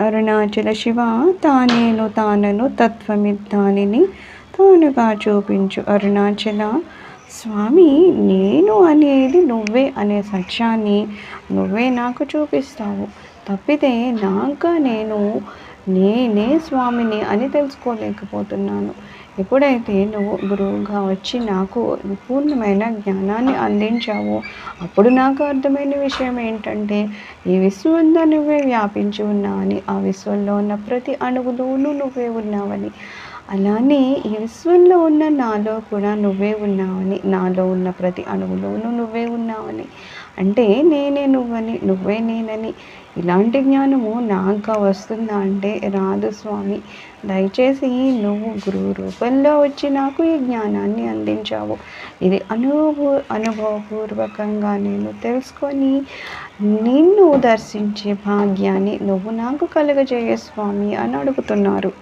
అరుణాచల శివ తానేను తానను తత్వమిద్దానిని తానుగా చూపించు అరుణాచల. స్వామి నేను అనేది నువ్వే అనే సత్యాన్ని నువ్వే నాకు చూపిస్తావు. తప్పితే నాగా నేను నేనే స్వామిని అని తెలుసుకోలేకపోతున్నాను. ఎప్పుడైతే నువ్వు గురువుగా వచ్చి నాకు పూర్ణమైన జ్ఞానాన్ని అందించావో అప్పుడు నాకు అర్థమైన విషయం ఏంటంటే ఈ విశ్వంలో నువ్వే వ్యాపించి ఉన్నావని ఆ విశ్వంలో ఉన్న ప్రతి అణువులోనూ నువ్వే ఉన్నావని. అలానే ఈ విశ్వంలో ఉన్న నాలో కూడా నువ్వే ఉన్నావని నాలో ఉన్న ప్రతి అణువులోనూ నువ్వే ఉన్నావని. అంటే నేనే నువ్వని నువ్వే నేనని. ఇలాంటి జ్ఞానము నాకు వస్తుందా అంటే రాదు స్వామి దయచేసి నువ్వు గురువు రూపంలో వచ్చి నాకు ఈ జ్ఞానాన్ని అందించావు. ఇది అనుభవ అనుభవపూర్వకంగా నేను తెలుసుకొని నిన్ను దర్శించే భాగ్యాన్ని నువ్వు నాకు కలుగజేయ స్వామి అని అడుగుతున్నారు.